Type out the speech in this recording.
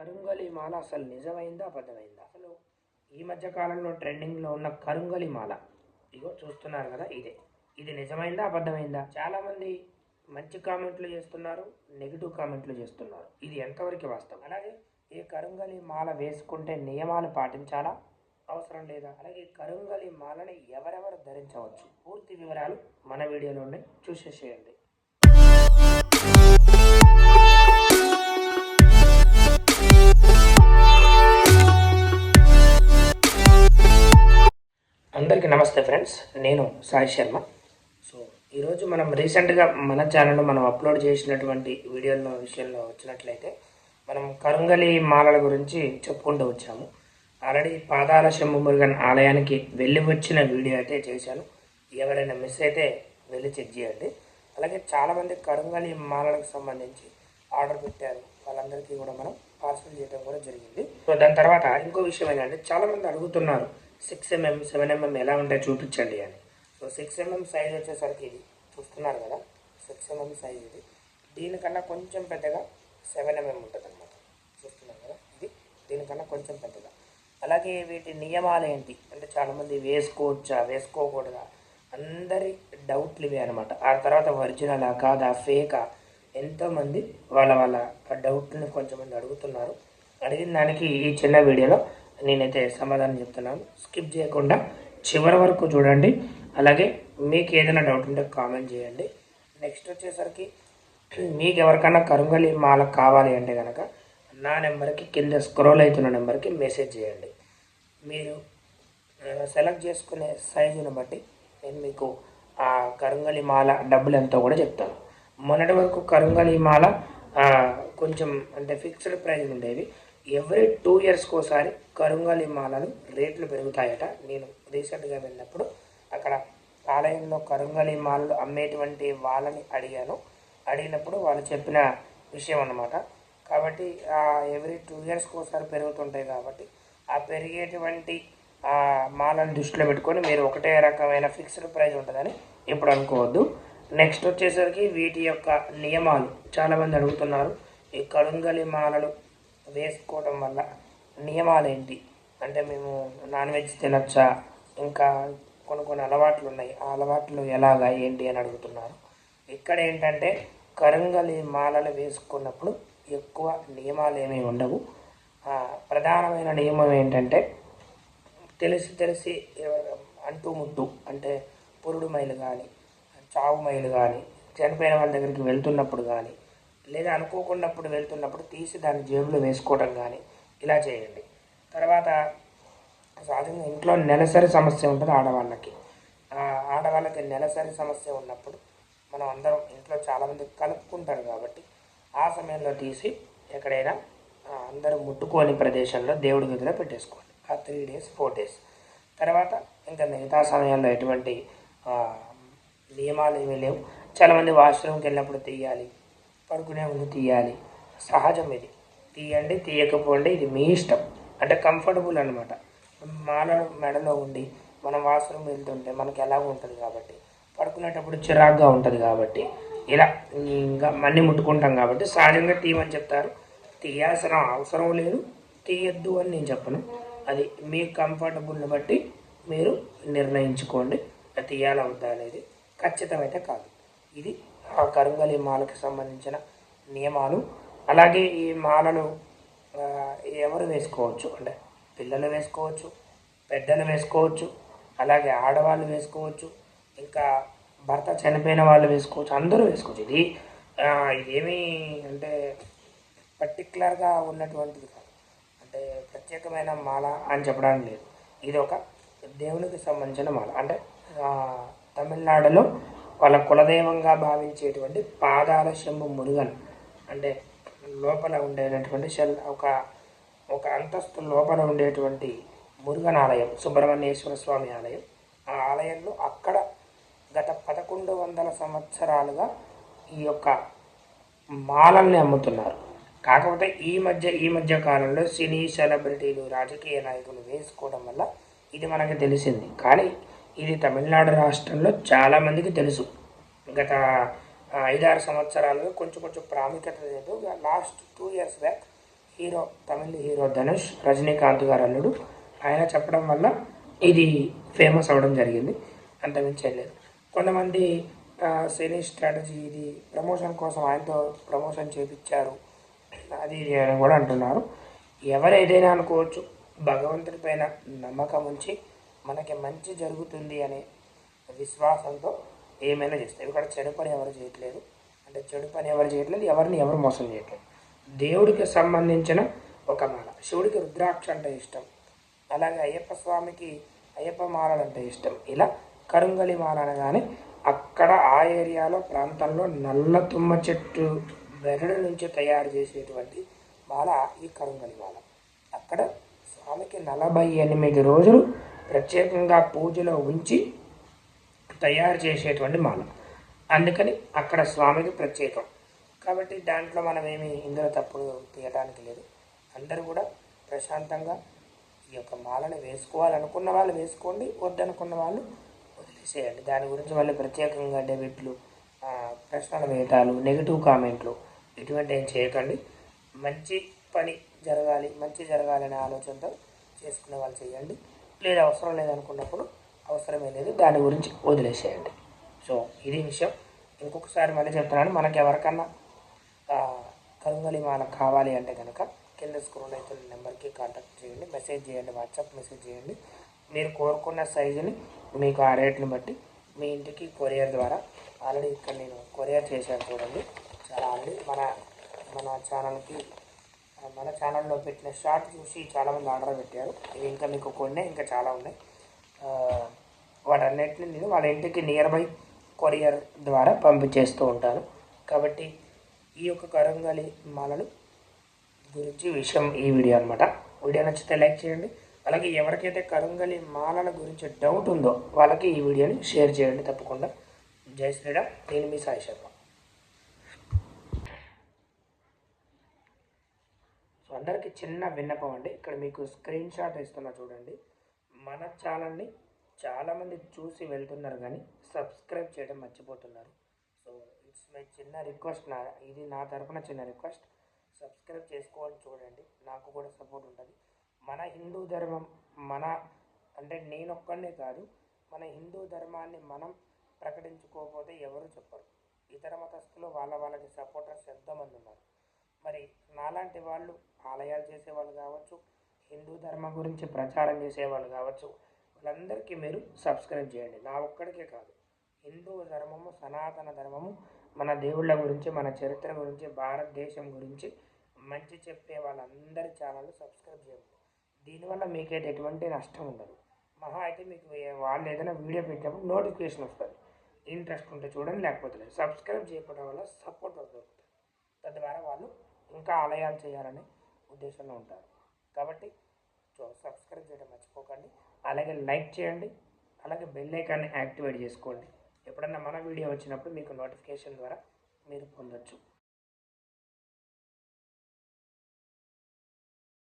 కరుంగలి మాల అసలు నిజమైందా అబద్ధమైందా? అసలు ఈ మధ్య కాలంలో ట్రెండింగ్లో ఉన్న కరుంగలి మాల ఇగో చూస్తున్నారు కదా ఇదే. ఇది నిజమైందా అబద్ధమైందా? చాలామంది మంచి కామెంట్లు చేస్తున్నారు నెగిటివ్ కామెంట్లు చేస్తున్నారు. ఇది ఎంతవరకు వాస్తవం? అలాగే ఈ కరుంగలి మాల వేసుకుంటే నియమాలు పాటించాలా? అవసరం లేదా? అలాగే కరుంగలి మాలని ఎవరెవరు ధరించవచ్చు? పూర్తి వివరాలు మన వీడియోలోనే చూసేసేయండి. ఫ్రెండ్స్ నేను సాయి శర్మ. సో ఈరోజు మనం రీసెంట్గా మన ఛానల్లో మనం అప్లోడ్ చేసినటువంటి వీడియోల విషయంలో వచ్చినట్లయితే మనం కరుంగలి మాలల గురించి చెప్పుకుంటూ వచ్చాము. ఆల్రెడీ పాదాల శంభు మురుగన్ ఆలయానికి వెళ్ళి వచ్చిన వీడియో అయితే చేశాను. ఎవరైనా మిస్ అయితే వెళ్ళి చెక్ చేయండి. అలాగే చాలామంది కరుంగలి మాలలకు సంబంధించి ఆర్డర్ పెట్టారు. వాళ్ళందరికీ కూడా మనం పార్సల్ చేయడం కూడా జరిగింది. సో దాని తర్వాత ఇంకో విషయం ఏంటంటే చాలామంది అడుగుతున్నారు సిక్స్ ఎంఎం సెవెన్ ఎంఎం ఎలా ఉంటాయి చూపించండి అని. సో సిక్స్ ఎంఎం సైజ్ వచ్చేసరికి ఇది. చూస్తున్నారు కదా? సిక్స్ ఎంఎం సైజ్ ఇది. దీనికన్నా కొంచెం పెద్దగా సెవెన్ ఎంఎం ఉంటుంది అనమాట చూస్తున్నారు కదా? ఇది దీనికన్నా కొంచెం పెద్దగా. అలాగే వీటి నియమాలు ఏంటి? అంటే చాలామంది వేసుకోవచ్చా వేసుకోకూడదా? అందరి డౌట్లు ఇవే అనమాట ఆ తర్వాత ఒరిజినలా కాదా ఫేకా ఎంతోమంది వాళ్ళ వాళ్ళ డౌట్ని కొంచెం మంది అడుగుతున్నారు. అడిగిన దానికి ఈ చిన్న వీడియోలో నేనైతే సమాధానం చెప్తున్నాను. స్కిప్ చేయకుండా చివరి వరకు చూడండి. అలాగే మీకు ఏదైనా డౌట్ ఉంటే కామెంట్ చేయండి. నెక్స్ట్ వచ్చేసరికి మీకు ఎవరికైనా కరుంగలి మాల కావాలి అంటే కనుక నా నెంబర్కి కింద స్క్రోల్ అవుతున్న నెంబర్కి మెసేజ్ చేయండి. మీరు సెలెక్ట్ చేసుకునే సైజుని బట్టి నేను మీకు ఆ కరుంగలి మాల డబ్బులు ఎంతో కూడా చెప్తాను. మొన్నటి వరకు కరుంగలి మాల కొంచెం అంటే ఫిక్స్డ్ ప్రైజ్ ఉండేవి ఎవ్రీ టూ ఇయర్స్కి ఒకసారి కరుంగలి మాలలు రేట్లు పెరుగుతాయట. నేను రీసెంట్గా వెళ్ళినప్పుడు అక్కడ ఆలయంలో కరుంగలి మాలలు అమ్మేటువంటి వాళ్ళని అడిగాను. అడిగినప్పుడు వాళ్ళు చెప్పిన విషయం అన్నమాట. కాబట్టి ఎవ్రీ టూ ఇయర్స్కి ఒకసారి పెరుగుతుంటాయి కాబట్టి ఆ పెరిగేటువంటి ఆ మాలను దృష్టిలో పెట్టుకొని మీరు ఒకటే రకమైన ఫిక్స్డ్ ప్రైస్ ఉంటుందని ఇప్పుడు అనుకోవద్దు. నెక్స్ట్ వచ్చేసరికి వీటి యొక్క నియమాలు. చాలామంది అడుగుతున్నారు ఈ కడుంగలి మాలలు వేసుకోవడం వల్ల నియమాలు ఏంటి అంటే మేము నాన్ వెజ్ తినచ్చా? ఇంకా కొన్ని కొన్ని అలవాట్లు ఉన్నాయి ఆ అలవాట్లు ఎలాగా? ఏంటి అని అడుగుతున్నారు. ఇక్కడ ఏంటంటే కరంగలి మాలలు వేసుకున్నప్పుడు ఎక్కువ నియమాలు ఏమీ ఉండవు. ఆ, ప్రధానమైన నియమం ఏంటంటే తెలిసి తెలిసి అంటూ ముట్టు. అంటే పురుడు మైలు కానీ చావు మైలు కానీ చనిపోయిన వాళ్ళ దగ్గరికి వెళ్తున్నప్పుడు కానీ లేదా అనుకోకున్నప్పుడు వెళ్తున్నప్పుడు తీసి దాన్ని జేబులో వేసుకోవడం కానీ ఇలా చేయండి. తర్వాత సహజంగా ఇంట్లో నెలసరి సమస్య ఉంటుంది ఆడవాళ్ళకి. ఆడవాళ్ళకి నెలసరి సమస్య ఉన్నప్పుడు మనం అందరం ఇంట్లో చాలామంది కలుపుకుంటారు కాబట్టి ఆ సమయంలో తీసి ఎక్కడైనా అందరూ ముట్టుకోని ప్రదేశంలో దేవుడి గదిలో పెట్టేసుకోండి. ఆ త్రీ డేస్ ఫోర్ డేస్ తర్వాత ఇంకా మిగతా సమయంలో ఎటువంటి నియమాలు ఏమీ లేవు. చాలామంది వాష్రూమ్కి వెళ్ళినప్పుడు తీయాలి. పడుకునే ముందు తీయాలి. సహజం ఇది. తీయండి తీయకపోండి ఇది మీ ఇష్టం. అంటే కంఫర్టబుల్ అనమాట మాల మెడలో ఉండి మనం వాష్రూమ్ వెళ్తుంటే మనకి ఎలా ఉంటుంది కాబట్టి పడుకునేటప్పుడు చిరాగ్గా ఉంటుంది కాబట్టి ఇలా ఇంకా మన్ని ముట్టుకుంటాం కాబట్టి సహజంగా తీయమని చెప్తారు. తీయాల్సిన అవసరం లేదు. తీయద్దు అని నేను చెప్పను. అది మీ కంఫర్టబుల్ని బట్టి మీరు నిర్ణయించుకోండి. అది అనేది ఖచ్చితమైతే కాదు. ఇది కరుంగలి మాలకు సంబంధించిన నియమాలు. అలాగే ఈ మాలను ఎవరు వేసుకోవచ్చు? అంటే పిల్లలు వేసుకోవచ్చు పెద్దలు వేసుకోవచ్చు అలాగే ఆడవాళ్ళు వేసుకోవచ్చు ఇంకా భర్త చనిపోయిన వాళ్ళు వేసుకోవచ్చు అందరూ వేసుకోవచ్చు. ఇది ఆ, ఇదేమీ అంటే పర్టికులర్గా ఉన్నటువంటిది కాదు. అంటే ప్రత్యేకమైన మాల అని చెప్పడానికి లేదు. ఇది ఒక దేవునికి సంబంధించిన మాల. అంటే తమిళనాడులో వాళ్ళ కులదైవంగా భావించేటువంటి పాదాల శంభు మురుగన్. అంటే లోపల ఉండేటటువంటి శల్ ఒక ఒక అంతస్తు లోపల ఉండేటువంటి మురుగన్ ఆలయం సుబ్రహ్మణ్యేశ్వర స్వామి ఆలయం. ఆ ఆలయంలో అక్కడ గత పదకొండు వందల సంవత్సరాలుగా ఈ యొక్క మాలల్ని అమ్ముతున్నారు. కాకపోతే ఈ మధ్య ఈ మధ్య కాలంలో సినీ సెలబ్రిటీలు రాజకీయ నాయకులు వేసుకోవడం వల్ల ఇది మనకి తెలిసింది. కానీ ఇది తమిళనాడు రాష్ట్రంలో చాలామందికి తెలుసు. గత ఐదారు సంవత్సరాలుగా కొంచెం కొంచెం ప్రాముఖ్యత లేదు. Last two years back hero తమిళ హీరో ధనుష్ రజనీకాంత్ గారు అల్లుడు. ఆయన చెప్పడం వల్ల ఇది ఫేమస్ అవ్వడం జరిగింది. అంతమించి లేదు. కొంతమంది సినీ స్ట్రాటజీ ఇది ప్రమోషన్ కోసం ఆయనతో ప్రమోషన్ చేపించారు. అది ఇది అని కూడా అంటున్నారు. ఎవరైనా ఏదైనా అనుకోవచ్చు భగవంతుడి పైన నమ్మకం ఉంచి మనకి మంచి జరుగుతుంది అనే విశ్వాసంతో ఏమైనా చేస్తారు. ఇక్కడ చెడు పని ఎవరు చేయట్లేదు. అంటే చెడు పని ఎవరు చేయట్లేదు ఎవరిని ఎవరు మోసం చేయట్లేదు. దేవుడికి సంబంధించిన ఒక మాల. శివుడికి రుద్రాక్ష అంటే ఇష్టం. అలాగే అయ్యప్ప స్వామికి అయ్యప్ప మాలలు అంటే ఇష్టం. ఇలా కరుంగలి మాల అనగానే అక్కడ ఆ ఏరియాలో ప్రాంతంలో నల్ల తుమ్మ చెట్టు బెరడు నుంచి తయారు చేసేటువంటి మాల ఈ కరుంగలి మాల. అక్కడ స్వామికి నలభై ఎనిమిది రోజులు ప్రత్యేకంగా పూజలో ఉంచి తయారు చేసేటువంటి మాల. అందుకని అక్కడ స్వామికి ప్రత్యేకం. కాబట్టి దాంట్లో మనం ఏమి ఇందులో తప్పుడు తీయడానికి లేదు. అందరూ కూడా ప్రశాంతంగా ఈ యొక్క మాలను వేసుకోవాలనుకున్న వాళ్ళు వేసుకోండి వద్దనుకున్న వాళ్ళు వదిలేసేయండి. దాని గురించి వాళ్ళు ప్రత్యేకంగా డెబిట్లు ఆ, ప్రశ్నలు వేయటాలు నెగిటివ్ కామెంట్లు ఇటువంటి ఏం చేయకండి. మంచి పని జరగాలి మంచి జరగాలనే ఆలోచనతో చేసుకునే వాళ్ళు చేయండి. లేదు అవసరం లేదనుకున్నప్పుడు అవసరమే లేదు. దాని గురించి వదిలేసేయండి. సో ఇది విషయం. ఇంకొకసారి మళ్ళీ చెప్తున్నాను మనకి ఎవరికన్నా కరుంగలి మాల కావాలి అంటే కనుక కింద స్క్రోల్ అవుతున్న నెంబర్కి కాంటాక్ట్ చేయండి. మెసేజ్ చేయండి వాట్సాప్ మెసేజ్ చేయండి. మీరు కోరుకున్న సైజుని మీకు ఆ రేట్ని బట్టి మీ ఇంటికి కొరియర్ ద్వారా ఆల్రెడీ ఇక్కడ నేను కొరియర్ చేశాను చూడండి. చాలా ఆల్రెడీ మన మన ఛానల్కి మన ఛానల్లో పెట్టిన షార్ట్ చూసి చాలామంది ఆర్డర్ పెట్టారు. ఇంకా మీకు కొన్ని ఇంకా చాలా ఉన్నాయి. వాటన్నిటిని నేను వాళ్ళ ఇంటికి నియర్ బై కొరియర్ ద్వారా పంపించేస్తూ ఉంటాను. కాబట్టి ఈ యొక్క కరంగలి మాలలు గురించి విషయం ఈ వీడియో అనమాట వీడియో నచ్చితే లైక్ చేయండి. అలాగే ఎవరికైతే కరంగలి మాలల గురించి డౌట్ ఉందో వాళ్ళకి ఈ వీడియోని షేర్ చేయండి తప్పకుండా. జై శ్రీరామ్ నేను మీ సాయి శర్మ సో అందరికీ చిన్న విన్నపం అండి. ఇక్కడ మీకు స్క్రీన్ షాట్ ఇస్తున్నా చూడండి. మన ఛానల్ని చాలామంది చూసి వెళ్తున్నారు కానీ సబ్స్క్రైబ్ చేయడం మర్చిపోతున్నారు. సో ఇట్స్ మై చిన్న రిక్వెస్ట్ నా ఇది నా తరపున చిన్న రిక్వెస్ట్ సబ్స్క్రైబ్ చేసుకోవాలని చూడండి. నాకు కూడా సపోర్ట్ ఉంటుంది. మన హిందూ ధర్మం మన అంటే నేను కాదు మన హిందూ ధర్మాన్ని మనం ప్రకటించుకోకపోతే ఎవరు చెప్పరు. ఇతర మతస్థులు వాళ్ళ వాళ్ళకి సపోర్టర్స్ ఎంతోమంది ఉన్నారు. మరి నాలాంటి వాళ్ళు ఆలయాలు చేసేవాళ్ళు కావచ్చు హిందూ ధర్మం గురించి ప్రచారం చేసేవాళ్ళు కావచ్చు వాళ్ళందరికీ మీరు సబ్స్క్రైబ్ చేయండి. నా ఒక్కడికే కాదు. హిందూ ధర్మము సనాతన ధర్మము మన దేవుళ్ళ గురించి మన చరిత్ర గురించి భారతదేశం గురించి మంచి చెప్పే వాళ్ళందరి ఛానల్ సబ్స్క్రైబ్ చేయండి. దీనివల్ల మీకైతే ఎటువంటి నష్టం ఉండదు. మహా అయితే మీకు వాళ్ళు ఏదైనా వీడియో పెట్టినప్పుడు నోటిఫికేషన్ వస్తుంది. ఇంట్రెస్ట్ ఉంటే చూడండి లేకపోతే లేదు. సబ్స్క్రైబ్ చేయకపోవడం వల్ల సపోర్ట్ దొరుకుతుంది తద్వారా వాళ్ళు ఇంకా ఆలయాలు చేయాలనే ఉద్దేశంలో ఉంటారు. కాబట్టి సబ్స్క్రైబ్ చేయడం మర్చిపోకండి. అలాగే లైక్ చేయండి. అలాగే బెల్ ఐకాన్ని యాక్టివేట్ చేసుకోండి. ఎప్పుడన్నా మన వీడియో వచ్చినప్పుడు మీకు నోటిఫికేషన్ ద్వారా మీరు పొందొచ్చు.